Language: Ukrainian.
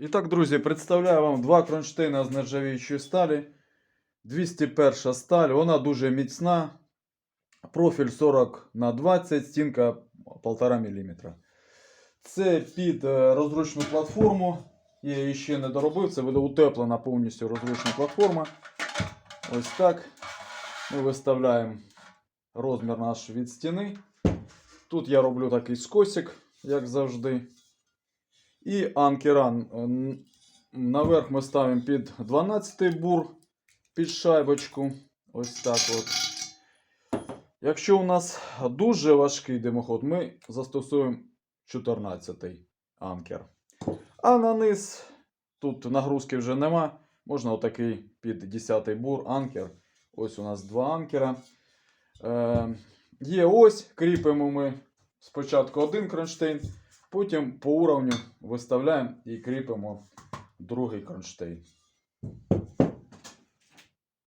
І так, друзі, представляю вам два кронштейна з нержавіючої сталі. 201 сталь, вона дуже міцна. Профіль 40 на 20, стінка 1,5 мм. Це під е, розручну платформу. Я її ще не доробив. Це буде утеплена повністю розручна платформа. Ось так. Ми виставляємо розмір наш від стіни. Тут я роблю такий скосик, як завжди. І анкеран. Наверх ми ставимо під 12 бур, під шайбочку. Ось так от. Якщо у нас дуже важкий димоход, ми застосуємо 14 анкер. А на низ тут нагрузки вже нема. Можна отакий під 10 бур анкер. Ось у нас два анкера. Е, є ось, кріпимо ми спочатку один кронштейн, потім по уровню виставляємо і кріпимо другий кронштейн.